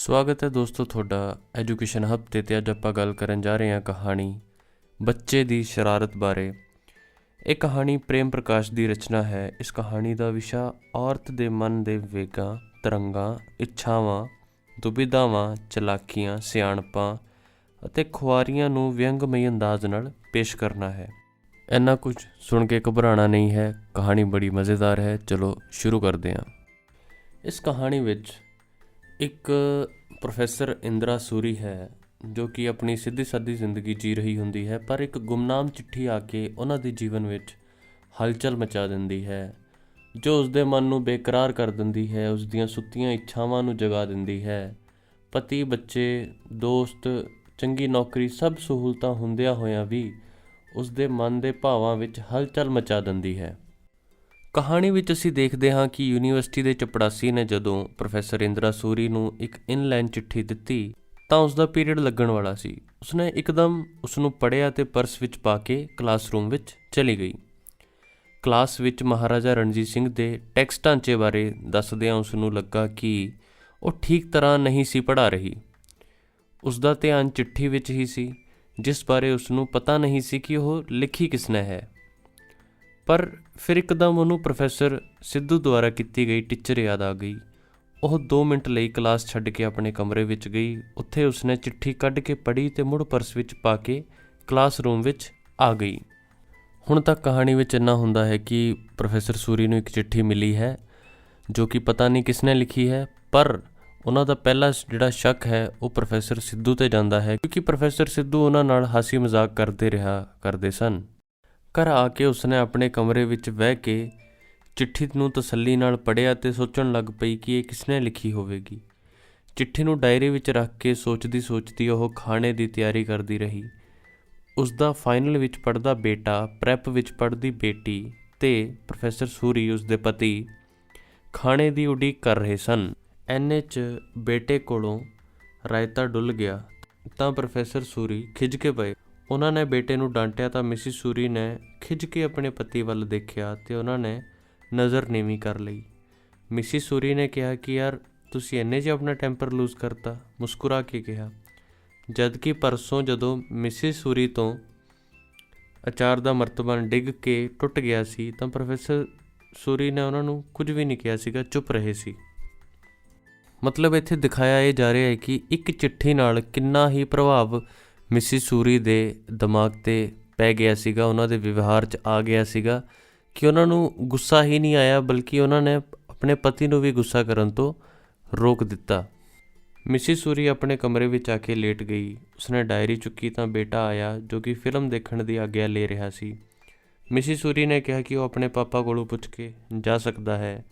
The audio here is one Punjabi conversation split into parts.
ਸਵਾਗਤ ਹੈ ਦੋਸਤੋ ਤੁਹਾਡਾ ਐਜੂਕੇਸ਼ਨ ਹੱਬ ਤੇ ਤੇ ਅੱਜ ਆਪਾਂ ਗੱਲ ਕਰਨ ਜਾ ਰਹੇ ਹਾਂ ਕਹਾਣੀ ਬੱਚੇ ਦੀ ਸ਼ਰਾਰਤ ਬਾਰੇ। ਇਹ ਕਹਾਣੀ ਪ੍ਰੇਮ ਪ੍ਰਕਾਸ਼ ਦੀ ਰਚਨਾ ਹੈ। ਇਸ ਕਹਾਣੀ ਦਾ ਵਿਸ਼ਾ ਔਰਤ ਦੇ ਮਨ ਦੇ ਵੇਗਾਂ, ਤਰੰਗਾਂ, ਇੱਛਾਵਾਂ, ਦੁਬਿਧਾਵਾਂ, ਚਲਾਕੀਆਂ, ਸਿਆਣਪਾਂ ਅਤੇ ਖੁਆਰੀਆਂ ਨੂੰ ਵਿਅੰਗਮਈ ਅੰਦਾਜ਼ ਨਾਲ ਪੇਸ਼ ਕਰਨਾ ਹੈ। ਇੰਨਾ ਕੁਝ ਸੁਣ ਕੇ ਘਬਰਾਉਣਾ ਨਹੀਂ ਹੈ। ਕਹਾਣੀ ਬੜੀ ਮਜ਼ੇਦਾਰ ਹੈ। ਚਲੋ ਸ਼ੁਰੂ ਕਰਦੇ ਹਾਂ। ਇਸ ਕਹਾਣੀ ਵਿੱਚ ਇੱਕ ਪ੍ਰੋਫੈਸਰ ਇੰਦਰਾ ਸੂਰੀ ਹੈ, ਜੋ ਕਿ ਆਪਣੀ ਸਿੱਧੀ ਸਾਦੀ ਜ਼ਿੰਦਗੀ ਜੀ ਰਹੀ ਹੁੰਦੀ ਹੈ, ਪਰ ਇੱਕ ਗੁੰਮਨਾਮ ਚਿੱਠੀ ਆ ਕੇ ਉਹਨਾਂ ਦੇ ਜੀਵਨ ਵਿੱਚ ਹਲਚਲ ਮਚਾ ਦਿੰਦੀ ਹੈ, ਜੋ ਉਸ ਦੇ ਮਨ ਨੂੰ ਬੇਕਰਾਰ ਕਰ ਦਿੰਦੀ ਹੈ ਉਸ ਦੀਆਂ ਸੁੱਤੀਆਂ ਇੱਛਾਵਾਂ ਨੂੰ ਜਗਾ ਦਿੰਦੀ ਹੈ। ਪਤੀ, ਬੱਚੇ, ਦੋਸਤ, ਚੰਗੀ ਨੌਕਰੀ, ਸਭ ਸਹੂਲਤਾਂ ਹੁੰਦਿਆਂ ਹੋਇਆਂ ਵੀ ਉਸ ਦੇ ਮਨ ਦੇ ਭਾਵਾਂ ਵਿੱਚ ਹਲਚਲ ਮਚਾ ਦਿੰਦੀ ਹੈ। ਕਹਾਣੀ ਵਿੱਚ ਅਸੀਂ ਦੇਖਦੇ ਹਾਂ ਕਿ ਯੂਨੀਵਰਸਿਟੀ ਦੇ ਚਪੜਾਸੀ ਨੇ ਜਦੋਂ ਪ੍ਰੋਫੈਸਰ ਇੰਦਰਾ ਸੂਰੀ ਨੂੰ ਇੱਕ ਇਨਲਾਈਨ ਚਿੱਠੀ ਦਿੱਤੀ, ਤਾਂ ਉਸ ਦਾ ਪੀਰੀਅਡ ਲੱਗਣ ਵਾਲਾ ਸੀ। ਉਸਨੇ ਇੱਕਦਮ ਉਸ ਨੂੰ ਪੜ੍ਹਿਆ ਤੇ ਪਰਸ ਵਿੱਚ ਪਾ ਕੇ ਕਲਾਸਰੂਮ ਵਿੱਚ ਚਲੀ ਗਈ। ਕਲਾਸ ਵਿੱਚ ਮਹਾਰਾਜਾ ਰਣਜੀਤ ਸਿੰਘ ਦੇ ਟੈਕਸਟ ਢਾਂਚੇ ਬਾਰੇ ਦੱਸਦਿਆਂ ਉਸ ਨੂੰ ਲੱਗਾ ਕਿ ਉਹ ਠੀਕ ਤਰ੍ਹਾਂ ਨਹੀਂ ਸੀ ਪੜ੍ਹਾ ਰਹੀ। ਉਸ ਦਾ ਧਿਆਨ ਚਿੱਠੀ ਵਿੱਚ ਹੀ ਸੀ, ਜਿਸ ਬਾਰੇ ਉਸ ਨੂੰ ਪਤਾ ਨਹੀਂ ਸੀ ਕਿ ਉਹ ਲਿਖੀ ਕਿਸਨੇ ਹੈ। ਪਰ ਫਿਰ ਇੱਕਦਮ ਉਹਨੂੰ ਪ੍ਰੋਫੈਸਰ ਸਿੱਧੂ ਦੁਆਰਾ ਕੀਤੀ ਗਈ ਟੀਚਰ ਯਾਦ ਆ ਗਈ। ਉਹ 2 ਮਿੰਟ ਲਈ ਕਲਾਸ ਛੱਡ ਕੇ ਆਪਣੇ ਕਮਰੇ ਵਿੱਚ ਗਈ। ਉੱਥੇ ਉਸਨੇ ਚਿੱਠੀ ਕੱਢ ਕੇ ਪੜ੍ਹੀ ਤੇ ਮੁੜ ਪਰਸ ਵਿੱਚ ਪਾ ਕੇ ਕਲਾਸ ਰੂਮ ਵਿੱਚ ਆ ਗਈ। ਹੁਣ ਤੱਕ ਕਹਾਣੀ ਵਿੱਚ ਇੰਨਾ ਹੁੰਦਾ ਹੈ ਕਿ ਪ੍ਰੋਫੈਸਰ ਸੂਰੀ ਨੂੰ ਇੱਕ ਚਿੱਠੀ ਮਿਲੀ ਹੈ, ਜੋ ਕਿ ਪਤਾ ਨਹੀਂ ਕਿਸਨੇ ਲਿਖੀ ਹੈ, ਪਰ ਉਹਨਾਂ ਦਾ ਪਹਿਲਾ ਜਿਹੜਾ ਸ਼ੱਕ ਹੈ, ਉਹ ਪ੍ਰੋਫੈਸਰ ਸਿੱਧੂ ਤੇ ਜਾਂਦਾ ਹੈ, ਕਿਉਂਕਿ ਪ੍ਰੋਫੈਸਰ ਸਿੱਧੂ ਉਹਨਾਂ ਨਾਲ ਹਾਸੀ ਮਜ਼ਾਕ ਕਰਦੇ ਰਿਹਾ, ਕਰਦੇ ਸਨ। ਘਰ ਆ ਕੇ ਉਸਨੇ ਆਪਣੇ ਕਮਰੇ ਵਿੱਚ ਬਹਿ ਕੇ ਚਿੱਠੀ ਨੂੰ ਤਸੱਲੀ ਨਾਲ ਪੜ੍ਹਿਆ ਤੇ ਸੋਚਣ ਲੱਗ ਪਈ ਕਿ ਇਹ ਕਿਸਨੇ ਲਿਖੀ ਹੋਵੇਗੀ। ਚਿੱਠੀ ਨੂੰ ਡਾਇਰੀ ਵਿੱਚ ਰੱਖ ਕੇ ਸੋਚਦੀ ਸੋਚਦੀ ਉਹ ਖਾਣੇ ਦੀ ਤਿਆਰੀ ਕਰਦੀ ਰਹੀ। ਉਸ ਦਾ ਫਾਈਨਲ ਵਿੱਚ ਪੜਦਾ ਬੇਟਾ, ਪ੍ਰੈਪ ਵਿੱਚ ਪੜਦੀ ਬੇਟੀ ਤੇ ਪ੍ਰੋਫੈਸਰ ਸੂਰੀ ਉਸ ਦੇ ਪਤੀ, ਖਾਣੇ ਦੀ ਉਡੀਕ ਕਰ ਰਹੇ ਸਨ। ਐਨੇ 'ਚ ਬੇਟੇ ਕੋਲੋਂ ਰਾਇਤਾ ਡੁੱਲ ਗਿਆ ਤਾਂ ਪ੍ਰੋਫੈਸਰ ਸੂਰੀ ਖਿਜ ਕੇ ਪਏ। ਉਹਨਾਂ ਨੇ ਬੇਟੇ ਨੂੰ ਡਾਂਟਿਆ ਤਾਂ ਮਿਸਿਸ ਸੂਰੀ ਨੇ ਖਿਜ ਕੇ ਆਪਣੇ ਪਤੀ ਵੱਲ ਦੇਖਿਆ ਤੇ ਉਹਨਾਂ ਨੇ ਨਜ਼ਰ ਨੀਵੀਂ ਕਰ ਲਈ। ਮਿਸਿਸ ਸੂਰੀ ਨੇ ਕਿਹਾ ਕਿ ਯਾਰ, ਤੁਸੀਂ ਇੰਨੇ 'ਚ ਆਪਣਾ ਟੈਂਪਰ ਲੂਜ਼ ਕਰਤਾ, ਮੁਸਕਰਾ ਕੇ ਕਿਹਾ। ਜਦ ਕਿ ਪਰਸੋਂ ਜਦੋਂ ਮਿਸਿਸ ਸੂਰੀ ਤੋਂ ਅਚਾਰ ਦਾ ਮਰਤਬਾਨ ਡਿੱਗ ਕੇ ਟੁੱਟ ਗਿਆ ਸੀ, ਤਾਂ ਪ੍ਰੋਫੈਸਰ ਸੂਰੀ ਨੇ ਉਹਨਾਂ ਨੂੰ ਕੁਝ ਵੀ ਨਹੀਂ ਕਿਹਾ ਸੀਗਾ, ਚੁੱਪ ਰਹੇ ਸੀ। ਮਤਲਬ ਇੱਥੇ ਦਿਖਾਇਆ ਇਹ ਜਾ ਰਿਹਾ ਹੈ ਕਿ ਇੱਕ ਚਿੱਠੀ ਨਾਲ ਕਿੰਨਾ ਹੀ ਪ੍ਰਭਾਵ ਮਿਸਿਸ ਸੂਰੀ ਦੇ ਦਿਮਾਗ ਤੇ ਪੈ ਗਿਆ ਸੀਗਾ, ਉਹਨਾਂ ਦੇ ਵਿਵਹਾਰ 'ਚ ਆ ਗਿਆ ਸੀਗਾ ਕਿ ਉਹਨਾਂ ਨੂੰ ਗੁੱਸਾ ਹੀ ਨਹੀਂ ਆਇਆ, ਬਲਕਿ ਉਹਨਾਂ ਨੇ ਆਪਣੇ ਪਤੀ ਨੂੰ ਵੀ ਗੁੱਸਾ ਕਰਨ ਤੋਂ ਰੋਕ ਦਿੱਤਾ। ਮਿਸਿਸ ਸੂਰੀ ਆਪਣੇ ਕਮਰੇ ਵਿੱਚ ਆ ਕੇ ਲੇਟ ਗਈ। ਉਸਨੇ ਡਾਇਰੀ ਚੁੱਕੀ ਤਾਂ ਬੇਟਾ ਆਇਆ, ਜੋ ਕਿ ਫਿਲਮ ਦੇਖਣ ਦੀ ਆਗਿਆ ਲੈ ਰਿਹਾ ਸੀ। ਮਿਸਿਸ ਸੂਰੀ ਨੇ ਕਿਹਾ ਕਿ ਉਹ ਆਪਣੇ ਪਾਪਾ ਕੋਲੋਂ ਪੁੱਛ ਕੇ ਜਾ ਸਕਦਾ ਹੈ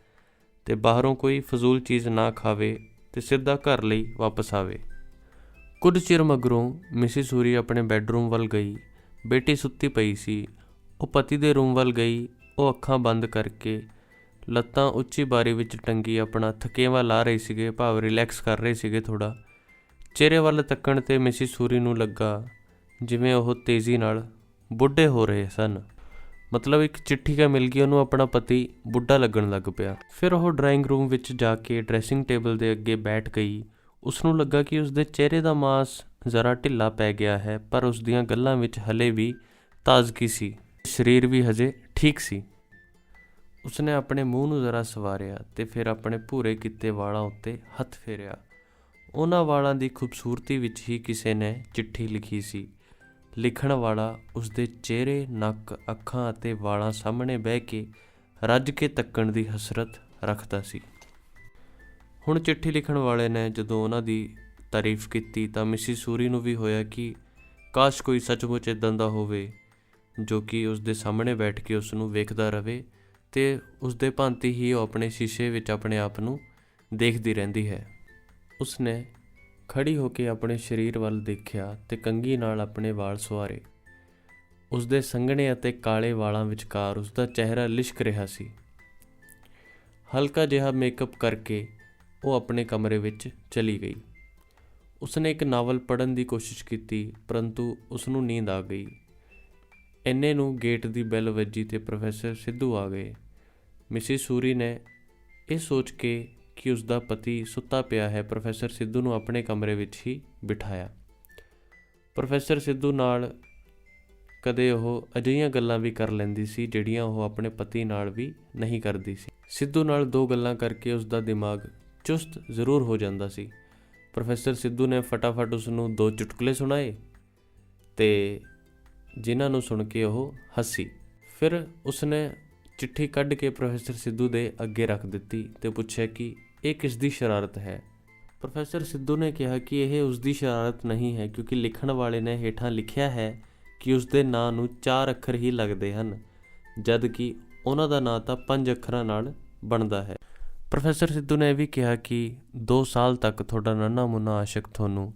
ਤੇ ਬਾਹਰੋਂ ਕੋਈ ਫਜ਼ੂਲ ਚੀਜ਼ ਨਾ ਖਾਵੇ ਤੇ ਸਿੱਧਾ ਘਰ ਲਈ ਵਾਪਸ ਆਵੇ। ਕੁਝ ਚਿਰ ਮਗਰੋਂ ਮਿਸਿਸ ਸੂਰੀ ਆਪਣੇ ਬੈੱਡਰੂਮ ਵੱਲ ਗਈ। ਬੇਟੀ ਸੁੱਤੀ ਪਈ ਸੀ। ਉਹ ਪਤੀ ਦੇ ਰੂਮ ਵੱਲ ਗਈ। ਉਹ ਅੱਖਾਂ ਬੰਦ ਕਰਕੇ ਲੱਤਾਂ ਉੱਚੀ ਬਾਰੀ ਵਿੱਚ ਟੰਗੀ ਆਪਣਾ ਥਕੇਵਾ ਲਾ ਰਹੀ ਸੀਗੇ। ਭਾਵ ਰਿਲੈਕਸ ਕਰ ਰਹੇ ਸੀਗੇ ਥੋੜਾ ਚਿਹਰੇ ਵੱਲ ਤੱਕਣ ਤੇ ਮਿਸਿਸ ਸੂਰੀ ਨੂੰ ਲੱਗਾ ਜਿਵੇਂ ਉਹ ਤੇਜ਼ੀ ਨਾਲ ਬੁੱਢੇ ਹੋ ਰਹੇ ਸਨ। ਮਤਲਬ ਇੱਕ ਚਿੱਠੀ ਕਾ ਮਿਲ ਗਈ। ਉਹਨੂੰ ਆਪਣਾ ਪਤੀ ਬੁੱਢਾ ਲੱਗਣ ਲੱਗ ਪਿਆ। ਫਿਰ ਉਹ ਡਰਾਇੰਗ ਰੂਮ ਵਿੱਚ ਜਾ ਕੇ ਡਰੈਸਿੰਗ ਟੇਬਲ ਦੇ ਅੱਗੇ ਬੈਠ ਗਈ। ਉਸ ਨੂੰ ਲੱਗਾ ਕਿ ਉਸ ਦੇ ਚਿਹਰੇ ਦਾ ਮਾਸ ਜ਼ਰਾ ਢਿੱਲਾ ਪੈ ਗਿਆ ਹੈ, ਪਰ ਉਸ ਦੀਆਂ ਗੱਲਾਂ ਵਿੱਚ ਹਲੇ ਵੀ ਤਾਜ਼ਗੀ ਸੀ। ਸਰੀਰ ਵੀ ਹਜੇ ਠੀਕ ਸੀ। ਉਸਨੇ ਆਪਣੇ ਮੂੰਹ ਨੂੰ ਜ਼ਰਾ ਸਵਾਰਿਆ ਤੇ ਫਿਰ ਆਪਣੇ ਭੂਰੇ ਕੀਤੇ ਵਾਲਾਂ ਉੱਤੇ ਹੱਥ ਫੇਰਿਆ। ਉਹਨਾਂ ਵਾਲਾਂ ਦੀ ਖੂਬਸੂਰਤੀ ਵਿੱਚ ਹੀ ਕਿਸੇ ਨੇ ਚਿੱਠੀ ਲਿਖੀ ਸੀ। ਲਿਖਣ ਵਾਲਾ ਉਸਦੇ ਚਿਹਰੇ, ਨੱਕ, ਅੱਖਾਂ ਅਤੇ ਵਾਲਾਂ ਸਾਹਮਣੇ ਬਹਿ ਕੇ ਰੱਜ ਕੇ ਤੱਕਣ ਦੀ ਹਸਰਤ ਰੱਖਦਾ ਸੀ। ਹੁਣ ਚਿੱਠੀ ਲਿਖਣ ਵਾਲੇ ਨੇ ਜਦੋਂ ਉਹਨਾਂ ਦੀ ਤਾਰੀਫ ਕੀਤੀ ਤਾਂ ਮਿਸਿਸ ਸੂਰੀ ਨੂੰ ਵੀ ਹੋਇਆ ਕਿ ਕਾਸ਼ ਕੋਈ ਸੱਚਮੁੱਚ ਇਦਾਂ ਦਾ ਹੋਵੇ, ਜੋ ਕਿ ਉਸ ਦੇ ਸਾਹਮਣੇ ਬੈਠ ਕੇ ਉਸ ਨੂੰ ਵੇਖਦਾ ਰਹੇ ਤੇ ਉਸ ਦੇ ਭਾਂਤੀ ਹੀ ਉਹ ਆਪਣੇ ਸ਼ੀਸ਼ੇ ਵਿੱਚ ਆਪਣੇ ਆਪ ਨੂੰ ਦੇਖਦੀ ਰਹਿੰਦੀ ਹੈ। ਉਸਨੇ ਖੜੀ ਹੋ ਕੇ ਆਪਣੇ ਸਰੀਰ ਵੱਲ ਦੇਖਿਆ ਤੇ ਕੰਗੀ ਨਾਲ ਆਪਣੇ ਵਾਲ ਸਵਾਰੇ ਉਸ ਦੇ ਸੰਘਣੇ ਅਤੇ ਕਾਲੇ ਵਾਲਾਂ ਵਿਚਕਾਰ ਉਸ ਦਾ ਚਿਹਰਾ ਲਿਸ਼ਕ ਰਿਹਾ ਸੀ। ਹਲਕਾ ਜਿਹਾ ਮੇਕਅਪ ਕਰਕੇ ਉਹ ਆਪਣੇ ਕਮਰੇ ਵਿੱਚ ਚਲੀ ਗਈ। ਉਸਨੇ ਇੱਕ ਨਾਵਲ ਪੜ੍ਹਨ ਦੀ ਕੋਸ਼ਿਸ਼ ਕੀਤੀ, ਪਰੰਤੂ ਉਸ ਨੂੰ ਨੀਂਦ ਆ ਗਈ। ਇੰਨੇ ਨੂੰ ਗੇਟ ਦੀ ਬੈਲ ਵੱਜੀ ਤੇ ਪ੍ਰੋਫੈਸਰ ਸਿੱਧੂ ਆ ਗਏ। ਮਿਸਿਸ ਸੂਰੀ ਨੇ ਇਹ ਸੋਚ ਕੇ ਕਿ ਉਸ ਦਾ ਪਤੀ ਸੁੱਤਾ ਪਿਆ ਹੈ, ਪ੍ਰੋਫੈਸਰ ਸਿੱਧੂ ਨੂੰ ਆਪਣੇ ਕਮਰੇ ਵਿੱਚ ਹੀ ਬਿਠਾਇਆ। ਪ੍ਰੋਫੈਸਰ ਸਿੱਧੂ ਨਾਲ ਕਦੇ ਉਹ ਅਜਿਹੀਆਂ ਗੱਲਾਂ ਵੀ ਕਰ ਲੈਂਦੀ ਸੀ, ਜਿਹੜੀਆਂ ਉਹ ਆਪਣੇ ਪਤੀ ਨਾਲ ਵੀ ਨਹੀਂ ਕਰਦੀ ਸੀ। ਸਿੱਧੂ ਨਾਲ ਦੋ ਗੱਲਾਂ ਕਰਕੇ ਉਸ ਦਾ ਦਿਮਾਗ ਚੁਸਤ ਜ਼ਰੂਰ ਹੋ ਜਾਂਦਾ ਸੀ। ਪ੍ਰੋਫੈਸਰ ਸਿੱਧੂ ਨੇ ਫਟਾਫਟ ਉਸ ਨੂੰ ਦੋ ਚੁਟਕਲੇ ਸੁਣਾਏ ਤੇ ਜਿਨ੍ਹਾਂ ਨੂੰ ਸੁਣ ਕੇ ਉਹ ਹੱਸੀ। ਫਿਰ ਉਸਨੇ ਚਿੱਠੀ ਕੱਢ ਕੇ ਪ੍ਰੋਫੈਸਰ ਸਿੱਧੂ ਦੇ ਅੱਗੇ ਰੱਖ ਦਿੱਤੀ ਤੇ ਪੁੱਛਿਆ ਕਿ ਇਹ ਕਿਸ ਦੀ ਸ਼ਰਾਰਤ ਹੈ? ਪ੍ਰੋਫੈਸਰ ਸਿੱਧੂ ਨੇ ਕਿਹਾ ਕਿ ਇਹ ਉਸ ਦੀ ਸ਼ਰਾਰਤ ਨਹੀਂ ਹੈ ਕਿਉਂਕਿ ਲਿਖਣ ਵਾਲੇ ਨੇ ਹੇਠਾਂ ਲਿਖਿਆ ਹੈ ਕਿ ਉਸ ਦੇ ਨਾਂ ਨੂੰ ਚਾਰ ਅੱਖਰ ਹੀ ਲੱਗਦੇ ਹਨ ਜਦ ਕਿ ਉਹਨਾਂ ਦਾ ਨਾਂ ਤਾਂ ਪੰਜ ਅੱਖਰਾਂ ਨਾਲ ਬਣਦਾ ਹੈ। ਪ੍ਰੋਫੈਸਰ ਸਿੱਧੂ ਨੇ ਇਹ ਵੀ ਕਿਹਾ ਕਿ 2 ਸਾਲ ਤੱਕ ਤੁਹਾਡਾ ਨੰਨਾ ਮੁੰਨਾ ਆਸ਼ਿਕ ਤੁਹਾਨੂੰ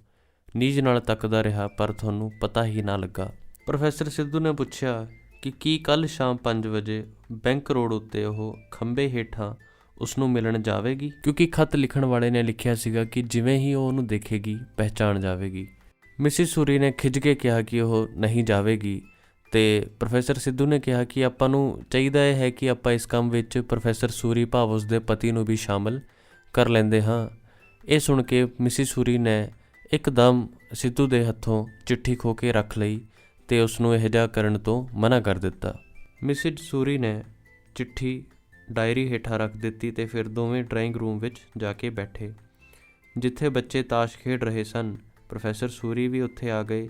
ਨੀਜ ਨਾਲ ਤੱਕਦਾ ਰਿਹਾ, ਪਰ ਤੁਹਾਨੂੰ ਪਤਾ ਹੀ ਨਾ ਲੱਗਾ। ਪ੍ਰੋਫੈਸਰ ਸਿੱਧੂ ਨੇ ਪੁੱਛਿਆ ਕਿ ਕੀ ਕੱਲ ਸ਼ਾਮ 5 ਵਜੇ ਬੈਂਕ ਰੋਡ ਉੱਤੇ ਉਹ ਖੰਬੇ ਹੇਠਾਂ ਉਸ ਨੂੰ ਮਿਲਣ ਜਾਵੇਗੀ? ਕਿਉਂਕਿ ਖਤ ਲਿਖਣ ਵਾਲੇ ਨੇ ਲਿਖਿਆ ਸੀਗਾ ਕਿ ਜਿਵੇਂ ਹੀ ਉਹ ਉਹਨੂੰ ਦੇਖੇਗੀ, ਪਹਿਚਾਣ ਜਾਵੇਗੀ। ਮਿਸਿਸ ਸੂਰੀ ਨੇ ਖਿੱਚ ਕੇ ਕਿਹਾ ਕਿ ਉਹ ਨਹੀਂ ਜਾਵੇਗੀ। ਤੇ ਪ੍ਰੋਫੈਸਰ ਸਿੱਧੂ ਨੇ ਕਿਹਾ ਕਿ ਆਪਾਂ ਨੂੰ ਚਾਹੀਦਾ ਇਹ ਹੈ ਕਿ ਆਪਾਂ ਇਸ ਕੰਮ ਵਿੱਚ ਪ੍ਰੋਫੈਸਰ ਸੂਰੀ ਭਾਵ ਉਸ ਦੇ ਪਤੀ ਨੂੰ ਵੀ ਸ਼ਾਮਲ ਕਰ ਲੈਂਦੇ ਹਾਂ। ਇਹ ਸੁਣ ਕੇ ਮਿਸਿਸ ਸੂਰੀ ਨੇ ਇੱਕਦਮ ਸਿੱਧੂ ਦੇ ਹੱਥੋਂ ਚਿੱਠੀ ਖੋ ਕੇ ਰੱਖ ਲਈ ਤੇ ਉਸ ਨੂੰ ਇਹ ਜਿਹਾ ਕਰਨ ਤੋਂ ਮਨਾ ਕਰ ਦਿੱਤਾ। ਮਿਸਿਸ ਸੂਰੀ ਨੇ ਚਿੱਠੀ ਡਾਇਰੀ ਹੇਠਾਂ ਰੱਖ ਦਿੱਤੀ ਤੇ ਫਿਰ ਦੋਵੇਂ ਡਰਾਇੰਗ ਰੂਮ ਵਿੱਚ ਜਾ ਕੇ ਬੈਠੇ। ਜਿੱਥੇ ਬੱਚੇ ਤਾਸ਼ ਖੇਡ ਰਹੇ ਸਨ, ਪ੍ਰੋਫੈਸਰ ਸੂਰੀ ਵੀ ਉੱਥੇ ਆ ਗਏ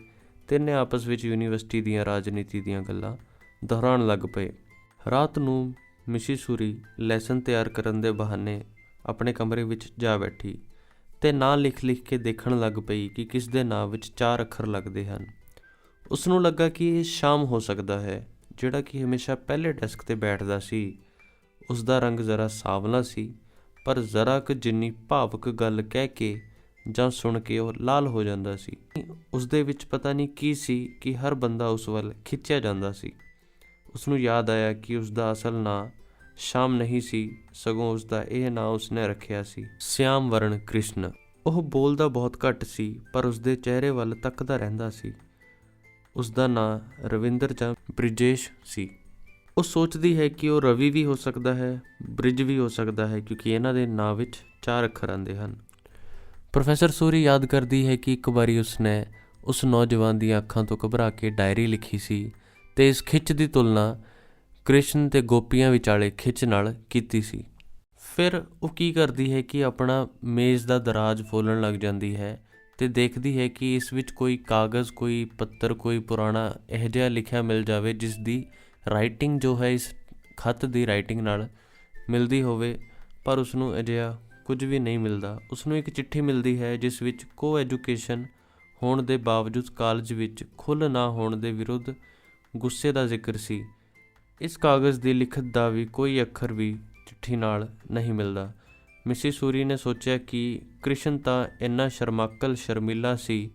ਤਿੰਨੇ ਆਪਸ ਵਿੱਚ ਯੂਨੀਵਰਸਿਟੀ ਦੀਆਂ ਰਾਜਨੀਤੀ ਦੀਆਂ ਗੱਲਾਂ ਦੁਹਰਾਉਣ ਲੱਗ ਪਏ। ਰਾਤ ਨੂੰ ਮਿਸਿਸ ਸੂਰੀ ਲੈਸਨ ਤਿਆਰ ਕਰਨ ਦੇ ਬਹਾਨੇ ਆਪਣੇ ਕਮਰੇ ਵਿੱਚ ਜਾ ਬੈਠੀ ਤੇ ਨਾਂ ਲਿਖ-ਲਿਖ ਕੇ ਦੇਖਣ ਲੱਗ ਪਈ ਕਿ ਕਿਸ ਦੇ ਨਾਂ ਵਿੱਚ ਚਾਰ ਅੱਖਰ ਲੱਗਦੇ ਹਨ। ਉਸ ਨੂੰ ਲੱਗਾ ਕਿ ਇਹ ਸ਼ਾਮ ਹੋ ਸਕਦਾ ਹੈ, ਜਿਹੜਾ ਕਿ ਹਮੇਸ਼ਾ ਪਹਿਲੇ ਡੈਸਕ ਤੇ ਬੈਠਦਾ ਸੀ। ਉਸ ਦਾ ਰੰਗ ਜ਼ਰਾ ਸਾਵਲਾ ਸੀ, ਪਰ ਜ਼ਰਾ ਕੁ ਜਿੰਨੀ ਭਾਵਕ ਗੱਲ ਕਹਿ ਕੇ ਜਾਂ ਸੁਣ ਕੇ ਉਹ ਲਾਲ ਹੋ ਜਾਂਦਾ ਸੀ। ਉਸ ਦੇ ਵਿੱਚ ਪਤਾ ਨਹੀਂ ਕੀ ਸੀ ਕਿ ਹਰ ਬੰਦਾ ਉਸ ਵੱਲ ਖਿੱਚਿਆ ਜਾਂਦਾ ਸੀ। ਉਸ ਨੂੰ ਯਾਦ ਆਇਆ ਕਿ ਉਸ ਦਾ ਅਸਲ ਨਾਂ ਸ਼ਾਮ ਨਹੀਂ ਸੀ, ਸਗੋਂ ਉਸ ਦਾ ਇਹ ਨਾਂ ਉਸਨੇ ਰੱਖਿਆ ਸੀ, ਸਿਆਮ ਵਰਣ ਕ੍ਰਿਸ਼ਨ। ਉਹ ਬੋਲਦਾ ਬਹੁਤ ਘੱਟ ਸੀ, ਪਰ ਉਸ ਦੇ ਚਿਹਰੇ ਵੱਲ ਤੱਕਦਾ ਰਹਿੰਦਾ ਸੀ। ਉਸ ਦਾ ਨਾਂ ਰਵਿੰਦਰ ਜਾਂ ਬ੍ਰਿਜੇਸ਼ ਸੀ। ਉਹ ਸੋਚਦੀ ਹੈ ਕਿ ਉਹ ਰਵੀ ਵੀ ਹੋ ਸਕਦਾ ਹੈ, ਬ੍ਰਿਜ ਵੀ ਹੋ ਸਕਦਾ ਹੈ, ਕਿਉਂਕਿ ਇਹਨਾਂ ਦੇ ਨਾਂ ਵਿੱਚ ਚਾਰ ਅੱਖਰ ਆਉਂਦੇ ਹਨ। ਪ੍ਰੋਫੈਸਰ ਸੂਰੀ ਯਾਦ ਕਰਦੀ ਹੈ ਕਿ ਇੱਕ ਵਾਰੀ ਉਸਨੇ ਉਸ ਨੌਜਵਾਨ ਦੀਆਂ ਅੱਖਾਂ ਤੋਂ ਘਬਰਾ ਕੇ ਡਾਇਰੀ ਲਿਖੀ ਸੀ ਤੇ ਇਸ ਖਿੱਚ ਦੀ ਤੁਲਨਾ ਕ੍ਰਿਸ਼ਨ ਤੇ ਗੋਪੀਆਂ ਵਿਚਾਲੇ ਖਿੱਚ ਨਾਲ ਕੀਤੀ ਸੀ। ਫਿਰ ਉਹ ਕੀ ਕਰਦੀ ਹੈ ਕਿ ਆਪਣਾ ਮੇਜ਼ ਦਾ ਦਰਾਜ ਫੋਲਣ ਲੱਗ ਜਾਂਦੀ ਹੈ ਤੇ ਦੇਖਦੀ ਹੈ ਕਿ ਇਸ ਵਿੱਚ ਕੋਈ ਕਾਗਜ਼, ਕੋਈ ਪੱਤਰ, ਕੋਈ ਪੁਰਾਣਾ ਇਹ ਜਿਹਾ ਲਿਖਿਆ ਮਿਲ ਜਾਵੇ ਜਿਸ ਦੀ ਰਾਈਟਿੰਗ ਜੋ ਹੈ, ਇਸ ਖੱਤ ਦੀ ਰਾਈਟਿੰਗ ਨਾਲ ਮਿਲਦੀ ਹੋਵੇ, ਪਰ ਉਸ ਨੂੰ ਅਜਿਹਾ ਕੁਝ ਵੀ ਨਹੀਂ ਮਿਲਦਾ। ਉਸ ਨੂੰ ਇੱਕ ਚਿੱਠੀ ਮਿਲਦੀ ਹੈ, ਜਿਸ ਵਿੱਚ ਕੋ ਐਜੂਕੇਸ਼ਨ ਹੋਣ ਦੇ ਬਾਵਜੂਦ ਕਾਲਜ ਵਿੱਚ ਖੁੱਲ੍ਹ ਨਾ ਹੋਣ ਦੇ ਵਿਰੁੱਧ ਗੁੱਸੇ ਦਾ ਜ਼ਿਕਰ ਸੀ। ਇਸ ਕਾਗਜ਼ ਦੀ ਲਿਖਤ ਦਾ ਵੀ ਕੋਈ ਅੱਖਰ ਵੀ ਚਿੱਠੀ ਨਾਲ ਨਹੀਂ ਮਿਲਦਾ। ਮਿਸਿਸ ਸੂਰੀ ਨੇ ਸੋਚਿਆ ਕਿ ਕ੍ਰਿਸ਼ਨ ਤਾਂ ਇੰਨਾ ਸ਼ਰਮਾਕਲ ਸ਼ਰਮੀਲਾ ਸੀ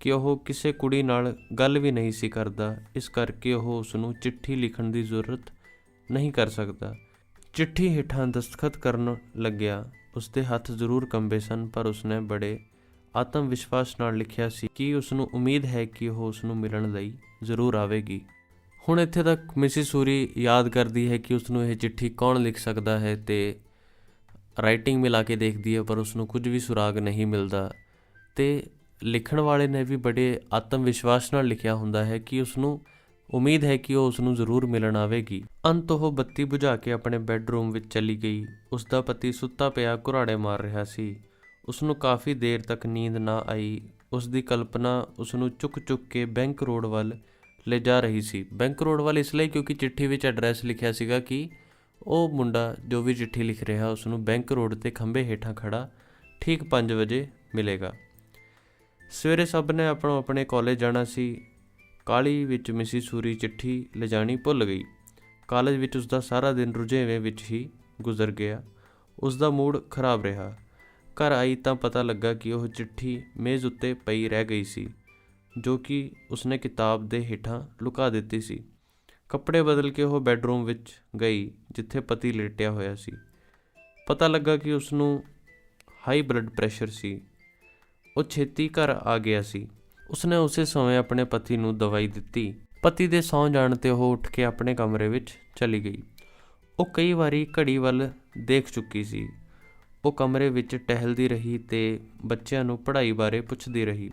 ਕਿ ਉਹ ਕਿਸੇ ਕੁੜੀ ਨਾਲ ਗੱਲ ਵੀ ਨਹੀਂ ਸੀ ਕਰਦਾ। ਇਸ ਕਰਕੇ ਉਹ ਉਸ ਨੂੰ ਚਿੱਠੀ ਲਿਖਣ ਦੀ ਜ਼ਰੂਰਤ ਨਹੀਂ ਕਰ ਸਕਦਾ। ਚਿੱਠੀ ਹੇਠਾਂ ਦਸਤਖਤ ਕਰਨ ਲੱਗਿਆ। ਉਸਦੇ ਹੱਥ ਜ਼ਰੂਰ ਕੰਬੇ ਸਨ, ਪਰ ਉਸਨੇ ਬੜੇ ਆਤਮ ਵਿਸ਼ਵਾਸ ਨਾਲ ਲਿਖਿਆ ਸੀ ਕਿ ਉਸ ਨੂੰ ਉਮੀਦ ਹੈ ਕਿ ਉਹ ਉਸ ਨੂੰ ਮਿਲਣ ਲਈ ਜ਼ਰੂਰ ਆਵੇਗੀ। ਹੁਣ ਇੱਥੇ ਤੱਕ ਮਿਸਿਸ ਸੂਰੀ ਯਾਦ ਕਰਦੀ ਹੈ ਕਿ ਉਸ ਨੂੰ ਇਹ ਚਿੱਠੀ ਕੌਣ ਲਿਖ ਸਕਦਾ ਹੈ ਤੇ ਰਾਈਟਿੰਗ ਮਿਲਾ ਕੇ ਦੇਖਦੀ ਹੈ, ਪਰ ਉਸ ਨੂੰ ਕੁਝ ਵੀ ਸੁਰਾਗ ਨਹੀਂ ਮਿਲਦਾ। ਤੇ ਲਿਖਣ ਵਾਲੇ ਨੇ ਵੀ ਬੜੇ ਆਤਮ ਵਿਸ਼ਵਾਸ ਨਾਲ ਲਿਖਿਆ ਹੁੰਦਾ ਹੈ ਕਿ ਉਸ ਨੂੰ ਉਮੀਦ ਹੈ ਕਿ ਉਹ ਉਸ ਨੂੰ ਜ਼ਰੂਰ ਮਿਲਣ ਆਵੇਗੀ। ਅੰਤ ਉਹ ਬੱਤੀ ਬੁਝਾ ਕੇ ਆਪਣੇ ਬੈੱਡਰੂਮ ਵਿੱਚ ਚਲੀ ਗਈ। ਉਸ ਦਾ ਪਤੀ ਸੁੱਤਾ ਪਿਆ ਘੁਰਾੜੇ ਮਾਰ ਰਿਹਾ ਸੀ। ਉਸ ਨੂੰ ਕਾਫੀ ਦੇਰ ਤੱਕ ਨੀਂਦ ਨਾ ਆਈ। ਉਸ ਦੀ ਕਲਪਨਾ ਉਸ ਨੂੰ ਚੁੱਕ-ਚੁੱਕ ਕੇ ਬੈਂਕ ਰੋਡ ਵੱਲ ਲੈ ਜਾ ਰਹੀ ਸੀ। ਬੈਂਕ ਰੋਡ ਵੱਲ ਇਸ ਲਈ ਕਿਉਂਕਿ ਚਿੱਠੀ ਵਿੱਚ ਐਡਰੈਸ ਲਿਖਿਆ ਸੀਗਾ ਕਿ ਉਹ ਮੁੰਡਾ ਜੋ ਵੀ ਚਿੱਠੀ ਲਿਖ ਰਿਹਾ ਉਸ ਨੂੰ ਬੈਂਕ ਰੋਡ ਤੇ ਖੰਭੇ ਹੇਠਾਂ ਖੜਾ ਠੀਕ 5 ਵਜੇ ਮਿਲੇਗਾ। ਸਵੇਰੇ ਸਭ ਨੇ ਆਪਣੋ ਆਪਣੇ ਕਾਲਜ ਜਾਣਾ ਸੀ। ਕਾਲੀ ਵਿੱਚ ਮਿਸੀ ਸੂਰੀ ਚਿੱਠੀ ਲਿਜਾਣੀ ਭੁੱਲ ਗਈ। ਕਾਲਜ ਵਿੱਚ ਉਸ ਦਾ ਸਾਰਾ ਦਿਨ ਰੁਝੇਵੇਂ ਵਿੱਚ ਹੀ ਗੁਜ਼ਰ ਗਿਆ। ਉਸ ਦਾ ਮੂਡ ਖਰਾਬ ਰਿਹਾ। ਘਰ ਆਈ ਤਾਂ ਪਤਾ ਲੱਗਾ ਕਿ ਉਹ ਚਿੱਠੀ ਮੇਜ਼ ਉੱਤੇ ਪਈ ਰਹਿ ਗਈ ਸੀ, ਜੋ ਕਿ ਉਸਨੇ ਕਿਤਾਬ ਦੇ ਹੇਠਾਂ ਲੁਕਾ ਦਿੱਤੀ ਸੀ। ਕੱਪੜੇ ਬਦਲ ਕੇ ਉਹ ਬੈੱਡਰੂਮ ਵਿੱਚ ਗਈ, ਜਿੱਥੇ ਪਤੀ ਲੇਟਿਆ ਹੋਇਆ ਸੀ। ਪਤਾ ਲੱਗਾ ਕਿ ਉਸ ਨੂੰ ਹਾਈ ਬਲੱਡ ਪ੍ਰੈਸ਼ਰ ਸੀ। ਉਹ ਛੇਤੀ ਘਰ ਆ ਗਿਆ ਸੀ। ਉਸਨੇ ਉਸੇ ਸਮੇਂ ਆਪਣੇ ਪਤੀ ਨੂੰ ਦਵਾਈ ਦਿੱਤੀ। ਪਤੀ ਦੇ ਸੌਂ ਜਾਣ ਤੇ ਉਹ ਉੱਠ ਕੇ ਆਪਣੇ ਕਮਰੇ ਵਿੱਚ ਚਲੀ ਗਈ। ਉਹ ਕਈ ਵਾਰੀ ਘੜੀ ਵੱਲ ਦੇਖ ਚੁੱਕੀ ਸੀ। ਉਹ ਕਮਰੇ ਵਿੱਚ ਟਹਿਲਦੀ ਰਹੀ ਤੇ ਬੱਚਿਆਂ ਨੂੰ ਪੜ੍ਹਾਈ ਬਾਰੇ ਪੁੱਛਦੀ ਰਹੀ।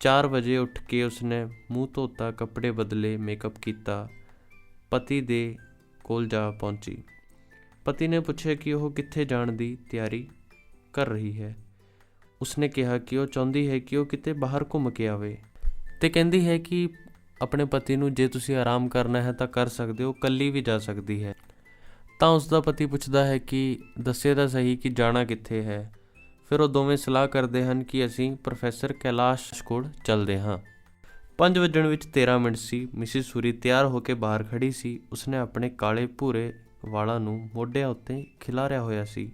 4 ਵਜੇ ਉੱਠ ਕੇ ਉਸਨੇ ਮੂੰਹ ਧੋਤਾ, ਕੱਪੜੇ ਬਦਲੇ ਮੇਕਅਪ ਕੀਤਾ। ਪਤੀ ਦੇ ਕੋਲ ਜਾ ਪਹੁੰਚੀ। ਪਤੀ ਨੇ ਪੁੱਛਿਆ ਕਿ ਉਹ ਕਿੱਥੇ ਜਾਣ ਦੀ ਤਿਆਰੀ ਕਰ ਰਹੀ ਹੈ? ਉਸਨੇ ਕਿਹਾ ਕਿ ਉਹ ਚਾਹੁੰਦੀ ਹੈ ਕਿ ਉਹ ਕਿਤੇ ਬਾਹਰ ਘੁੰਮ ਕੇ ਆਵੇ। ਤੇ ਕਹਿੰਦੀ ਹੈ ਕਿ ਆਪਣੇ ਪਤੀ ਨੂੰ ਜੇ ਤੁਸੀਂ ਆਰਾਮ ਕਰਨਾ ਹੈ ਤਾਂ ਕਰ ਸਕਦੇ ਹੋ ਕੱਲੀ ਵੀ ਜਾ ਸਕਦੀ ਹੈ। ਤਾਂ ਉਸ ਦਾ ਪਤੀ ਪੁੱਛਦਾ ਹੈ ਕਿ ਦੱਸੇ ਤਾਂ ਸਹੀ ਕਿ ਜਾਣਾ ਕਿੱਥੇ ਹੈ। ਫਿਰ ਉਹ ਦੋਵੇਂ ਸਲਾਹ ਕਰਦੇ ਹਨ ਕਿ ਅਸੀਂ ਪ੍ਰੋਫੈਸਰ ਕੈਲਾਸ਼ ਕੋਲ ਚੱਲਦੇ ਹਾਂ। 5 ਵਜਣ ਵਿੱਚ 13 ਮਿੰਟ ਸੀ। ਮਿਸਿਸ ਸੂਰੀ ਤਿਆਰ ਹੋ ਕੇ ਬਾਹਰ ਖੜੀ ਸੀ। ਉਸਨੇ ਆਪਣੇ ਕਾਲੇ ਭੂਰੇ ਵਾਲਾਂ ਨੂੰ ਮੋਢਿਆਂ ਉੱਤੇ ਖਿਲਾਰਿਆ ਹੋਇਆ ਸੀ।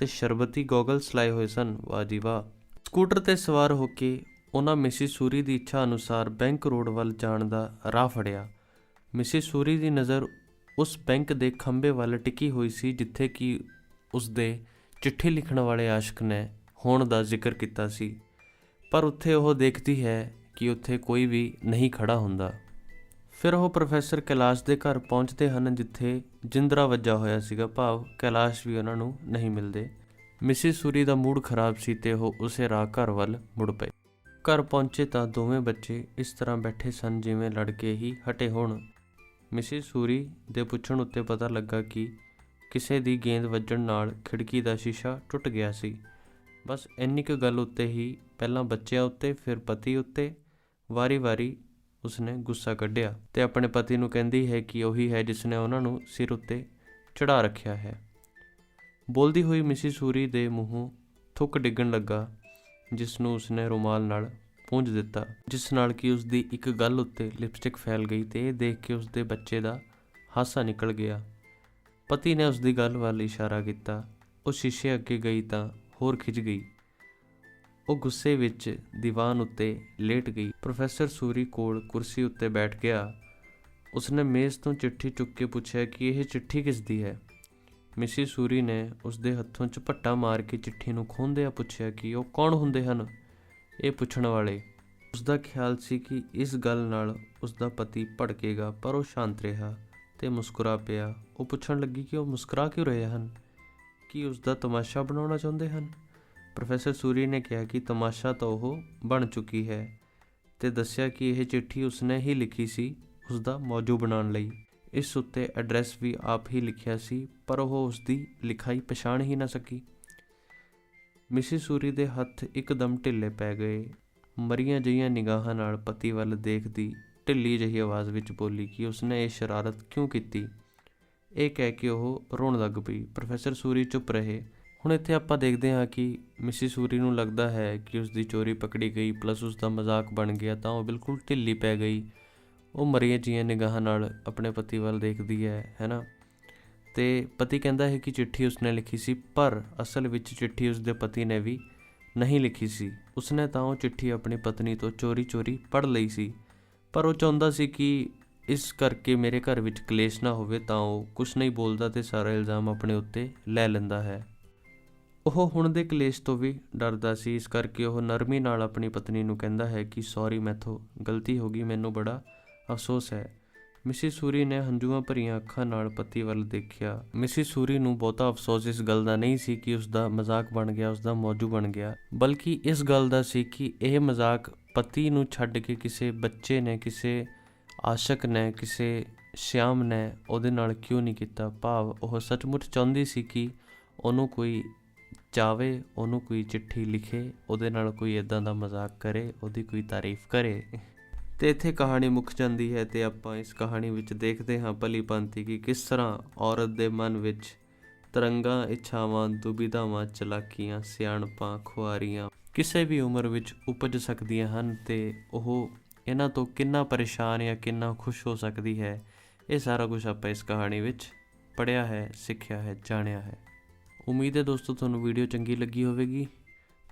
ਤੇ ਸ਼ਰਬਤੀ ਗੋਗਲਸ ਲਾਏ ਹੋਏ ਸਨ। ਵਾਹ ਜੀ ਵਾਹ। ਸਕੂਟਰ ਤੇ ਸਵਾਰ ਹੋ ਕੇ ਉਹਨਾਂ ਮਿਸਿਸ ਸੂਰੀ ਦੀ ਇੱਛਾ ਅਨੁਸਾਰ ਬੈਂਕ ਰੋਡ ਵੱਲ ਜਾਣ ਦਾ ਰਾਹ ਫੜਿਆ। ਮਿਸਿਸ ਸੂਰੀ ਦੀ ਨਜ਼ਰ ਉਸ ਬੈਂਕ ਦੇ ਖੰਭੇ ਵੱਲ ਟਿਕੀ ਹੋਈ ਸੀ, ਜਿੱਥੇ ਕਿ ਉਸ ਦੇ ਚਿੱਠੀ ਲਿਖਣ ਵਾਲੇ ਆਸ਼ਕ ਨੇ ਹੋਣ ਦਾ ਜ਼ਿਕਰ ਕੀਤਾ ਸੀ। ਪਰ ਉੱਥੇ ਉਹ ਦੇਖਦੀ ਹੈ ਕਿ ਉੱਥੇ ਕੋਈ ਵੀ ਨਹੀਂ ਖੜਾ ਹੁੰਦਾ। ਫਿਰ ਉਹ ਪ੍ਰੋਫੈਸਰ ਕੈਲਾਸ਼ ਦੇ ਘਰ ਪਹੁੰਚਦੇ ਹਨ, ਜਿੱਥੇ ਜਿੰਦਰਾ ਵੱਜਾ ਹੋਇਆ ਸੀਗਾ। ਭਾਵ ਕੈਲਾਸ਼ ਵੀ ਉਹਨਾਂ ਨੂੰ ਨਹੀਂ ਮਿਲਦੇ। ਮਿਸਿਸ ਸੂਰੀ ਦਾ ਮੂਡ ਖਰਾਬ ਸੀ ਤੇ ਉਹ ਉਸੇ ਰਾਹ ਘਰ ਵੱਲ ਮੁੜ ਪਏ। ਘਰ ਪਹੁੰਚੇ ਤਾਂ ਦੋਵੇਂ ਬੱਚੇ ਇਸ ਤਰ੍ਹਾਂ ਬੈਠੇ ਸਨ ਜਿਵੇਂ ਲੜ ਕੇ ਹੀ ਹਟੇ ਹੋਣ। ਮਿਸਿਸ ਸੂਰੀ ਦੇ ਪੁੱਛਣ ਉੱਤੇ ਪਤਾ ਲੱਗਾ ਕਿ ਕਿਸੇ ਦੀ ਗੇਂਦ ਵੱਜਣ ਨਾਲ ਖਿੜਕੀ ਦਾ ਸ਼ੀਸ਼ਾ ਟੁੱਟ ਗਿਆ ਸੀ। ਬਸ ਇੰਨੀ ਕੁ ਗੱਲ ਉੱਤੇ ਹੀ ਪਹਿਲਾਂ ਬੱਚਿਆਂ ਉੱਤੇ, ਫਿਰ ਪਤੀ ਉੱਤੇ ਵਾਰੀ-ਵਾਰੀ ਉਸਨੇ ਗੁੱਸਾ ਕੱਢਿਆ ਤੇ ਆਪਣੇ ਪਤੀ ਨੂੰ ਕਹਿੰਦੀ ਹੈ ਕਿ ਉਹੀ ਹੈ ਜਿਸ ਨੇ ਉਹਨਾਂ ਨੂੰ ਸਿਰ ਉੱਤੇ ਚੜਾ ਰੱਖਿਆ ਹੈ। ਬੋਲਦੀ ਹੋਈ ਮਿਸਿਸ ਸੂਰੀ ਦੇ ਮੂੰਹੋਂ ਥੁੱਕ ਡਿੱਗਣ ਲੱਗਾ ਜਿਸ ਨੂੰ ਉਸਨੇ ਰੁਮਾਲ ਨਾਲ ਪੂੰਝ ਦਿੱਤਾ, ਜਿਸ ਨਾਲ ਕਿ ਉਸ ਦੀ ਇੱਕ ਗੱਲ ਉੱਤੇ ਲਿਪਸਟਿਕ ਫੈਲ ਗਈ ਤੇ ਇਹ ਦੇਖ ਕੇ ਉਸ ਦੇ ਬੱਚੇ ਦਾ ਹਾਸਾ ਨਿਕਲ ਗਿਆ। ਪਤੀ ਨੇ ਉਸ ਦੀ ਗੱਲ ਵੱਲ ਇਸ਼ਾਰਾ ਕੀਤਾ, ਉਹ ਸ਼ੀਸ਼ੇ ਅੱਗੇ ਗਈ ਤਾਂ ਹੋਰ ਖਿੱਚ ਗਈ। ਉਹ ਗੁੱਸੇ ਵਿੱਚ ਦੀਵਾਨ ਉੱਤੇ ਲੇਟ ਗਈ। ਪ੍ਰੋਫੈਸਰ ਸੂਰੀ ਕੋਲ ਕੁਰਸੀ ਉੱਤੇ ਬੈਠ ਗਿਆ। ਉਸਨੇ ਮੇਜ਼ ਤੋਂ ਚਿੱਠੀ ਚੁੱਕ ਕੇ ਪੁੱਛਿਆ ਕਿ ਇਹ ਚਿੱਠੀ ਕਿਸ ਦੀ ਹੈ? ਮਿਸਿਸ ਸੂਰੀ ਨੇ ਉਸਦੇ ਹੱਥੋਂ ਝਪੱਟਾ ਮਾਰ ਕੇ ਚਿੱਠੀ ਨੂੰ ਖੋਹਦਿਆਂ ਪੁੱਛਿਆ ਕਿ ਉਹ ਕੌਣ ਹੁੰਦੇ ਹਨ? ਇਹ ਪੁੱਛਣ ਵਾਲੇ। ਉਸਦਾ ਖਿਆਲ ਸੀ ਕਿ ਇਸ ਗੱਲ ਨਾਲ ਉਸਦਾ ਪਤੀ ਭੜਕੇਗਾ, ਪਰ ਉਹ ਸ਼ਾਂਤ ਰਿਹਾ ਤੇ ਮੁਸਕਰਾ ਪਿਆ। ਉਹ ਪੁੱਛਣ ਲੱਗੀ ਕਿ ਉਹ ਮੁਸਕਰਾ ਕਿਉਂ ਰਹੇ ਹਨ? ਕੀ ਉਸਦਾ ਤਮਾਸ਼ਾ ਬਣਾਉਣਾ ਚਾਹੁੰਦੇ ਹਨ? ਪ੍ਰੋਫੈਸਰ ਸੂਰੀ ਨੇ ਕਿਹਾ ਕਿ ਤਮਾਸ਼ਾ ਤਾਂ ਉਹ ਬਣ ਚੁੱਕੀ ਹੈ ਤੇ ਦੱਸਿਆ ਕਿ ਇਹ ਚਿੱਠੀ ਉਸਨੇ ਹੀ ਲਿਖੀ ਸੀ ਉਸ ਦਾ ਮੌਜੂ ਬਣਾਉਣ ਲਈ। ਇਸ ਉੱਤੇ ਐਡਰੈਸ ਵੀ ਆਪ ਹੀ ਲਿਖਿਆ ਸੀ, ਪਰ ਉਹ ਉਸ ਦੀ ਲਿਖਾਈ ਪਛਾਣ ਹੀ ਨਾ ਸਕੀ। ਮਿਸਿਸ ਸੂਰੀ ਦੇ ਹੱਥ ਇੱਕਦਮ ਢਿੱਲੇ ਪੈ ਗਏ। ਮਰੀਆਂ ਜਿਹੀਆਂ ਨਿਗਾਹਾਂ ਨਾਲ ਪਤੀ ਵੱਲ ਦੇਖਦੀ ਢਿੱਲੀ ਜਿਹੀ ਆਵਾਜ਼ ਵਿੱਚ ਬੋਲੀ ਕਿ ਉਸਨੇ ਇਹ ਸ਼ਰਾਰਤ ਕਿਉਂ ਕੀਤੀ? ਇਹ ਕਹਿ ਕੇ ਉਹ ਰੋਣ ਲੱਗ ਪਈ। ਪ੍ਰੋਫੈਸਰ ਸੂਰੀ ਚੁੱਪ ਰਹੇ। ਹੁਣ ਇੱਥੇ ਆਪਾਂ ਦੇਖਦੇ ਹਾਂ ਕਿ ਮਿਸਿਸ ਸੂਰੀ ਨੂੰ ਲੱਗਦਾ ਹੈ ਕਿ ਉਸ ਦੀ ਚੋਰੀ ਪਕੜੀ ਗਈ ਪਲੱਸ ਉਸ ਦਾ ਮਜ਼ਾਕ ਬਣ ਗਿਆ ਤਾਂ ਉਹ ਬਿਲਕੁਲ ਢਿੱਲੀ ਪੈ ਗਈ। ਉਹ ਮਰੀਆਂ ਜੀਆਂ ਨਿਗਾਹਾਂ ਨਾਲ ਆਪਣੇ ਪਤੀ ਵੱਲ ਦੇਖਦੀ ਹੈ ਹੈਨਾ ਤੇ ਪਤੀ ਕਹਿੰਦਾ ਹੈ ਕਿ ਚਿੱਠੀ ਉਸਨੇ ਲਿਖੀ ਸੀ, ਪਰ ਅਸਲ ਵਿੱਚ ਚਿੱਠੀ ਉਸਦੇ ਪਤੀ ਨੇ ਵੀ ਨਹੀਂ ਲਿਖੀ ਸੀ। ਉਸਨੇ ਤਾਂ ਉਹ ਚਿੱਠੀ ਆਪਣੀ ਪਤਨੀ ਤੋਂ ਚੋਰੀ-ਚੋਰੀ ਪੜ੍ਹ ਲਈ ਸੀ। ਪਰ ਉਹ ਚਾਹੁੰਦਾ ਸੀ ਕਿ ਇਸ ਕਰਕੇ ਮੇਰੇ ਘਰ ਵਿੱਚ ਕਲੇਸ਼ ਨਾ ਹੋਵੇ ਤਾਂ ਉਹ ਕੁਝ ਨਹੀਂ ਬੋਲਦਾ ਤੇ ਸਾਰਾ ਇਲਜ਼ਾਮ ਆਪਣੇ ਉੱਤੇ ਲੈ ਲੈਂਦਾ ਹੈ। ਉਹ ਹੁਣ ਦੇ ਕਲੇਸ਼ ਤੋਂ ਵੀ ਡਰਦਾ ਸੀ। ਇਸ ਕਰਕੇ ਉਹ ਨਰਮੀ ਨਾਲ ਆਪਣੀ ਪਤਨੀ ਨੂੰ ਕਹਿੰਦਾ ਹੈ ਕਿ ਸੌਰੀ ਮੈਥੋਂ ਗਲਤੀ ਹੋ ਗਈ। ਮੈਨੂੰ ਬੜਾ ਅਫਸੋਸ ਹੈ। ਮਿਸਿਸ ਸੂਰੀ ਨੇ ਹੰਝੂਆਂ ਭਰੀਆਂ ਅੱਖਾਂ ਨਾਲ ਪਤੀ ਵੱਲ ਦੇਖਿਆ। ਮਿਸਿਸ ਸੂਰੀ ਨੂੰ ਬਹੁਤਾ ਅਫਸੋਸ ਇਸ ਗੱਲ ਦਾ ਨਹੀਂ ਸੀ ਕਿ ਉਸ ਦਾ ਮਜ਼ਾਕ ਬਣ ਗਿਆ ਉਸ ਦਾ ਮੌਜੂ ਬਣ ਗਿਆ, ਬਲਕਿ ਇਸ ਗੱਲ ਦਾ ਸੀ ਕਿ ਇਹ ਮਜ਼ਾਕ ਪਤੀ ਨੂੰ ਛੱਡ ਕੇ ਕਿਸੇ ਬੱਚੇ ਨੇ, ਕਿਸੇ ਆਸ਼ਕ ਨੇ, ਕਿਸੇ ਸ਼ਿਆਮ ਨੇ ਉਹਦੇ ਨਾਲ ਕਿਉਂ ਨਹੀਂ ਕੀਤਾ? ਭਾਵ ਉਹ ਸੱਚਮੁੱਚ ਚਾਹੁੰਦੀ ਸੀ ਕਿ ਉਹਨੂੰ ਕੋਈ ਚਾਵੇ ਉਹਨੂੰ ਕੋਈ ਚਿੱਠੀ ਲਿਖੇ, ਉਹਦੇ ਨਾਲ ਕੋਈ ਇਦਾਂ ਦਾ ਮਜ਼ਾਕ ਕਰੇ, ਉਹਦੀ ਕੋਈ ਤਾਰੀਫ ਕਰੇ। ਤੇ ਇੱਥੇ ਕਹਾਣੀ ਮੁੱਕ ਜਾਂਦੀ ਹੈ ਤੇ ਆਪਾਂ ਇਸ ਕਹਾਣੀ ਵਿੱਚ ਦੇਖਦੇ ਹਾਂ ਭਲੀ ਪੰਤੀ ਕਿ ਕਿਸ ਤਰ੍ਹਾਂ ਔਰਤ ਦੇ ਮਨ ਵਿੱਚ ਤਰੰਗਾਂ, ਇੱਛਾਵਾਂ ਦੁਬਿਧਾਵਾਂ ਚਲਾਕੀਆਂ, ਸਿਆਣਪਾਂ, ਖੁਆਰੀਆਂ ਕਿਸੇ ਵੀ ਉਮਰ ਵਿੱਚ ਉਪਜ ਸਕਦੀਆਂ ਹਨ ਤੇ ਉਹ ਇਹਨਾਂ ਤੋਂ ਕਿੰਨਾ ਪਰੇਸ਼ਾਨ ਜਾਂ ਕਿੰਨਾ ਖੁਸ਼ ਹੋ ਸਕਦੀ ਹੈ, ਇਹ ਸਾਰਾ ਕੁਝ ਆਪਾਂ ਇਸ ਕਹਾਣੀ ਵਿੱਚ ਪੜਿਆ ਹੈ, ਸਿੱਖਿਆ ਹੈ, ਜਾਣਿਆ ਹੈ। ਉਮੀਦ ਹੈ ਦੋਸਤੋ ਤੁਹਾਨੂੰ ਵੀਡੀਓ ਚੰਗੀ ਲੱਗੀ ਹੋਵੇਗੀ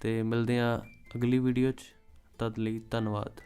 ਤੇ ਮਿਲਦੇ ਹਾਂ ਅਗਲੀ ਵੀਡੀਓ 'ਚ। ਤਦ ਲਈ ਧੰਨਵਾਦ।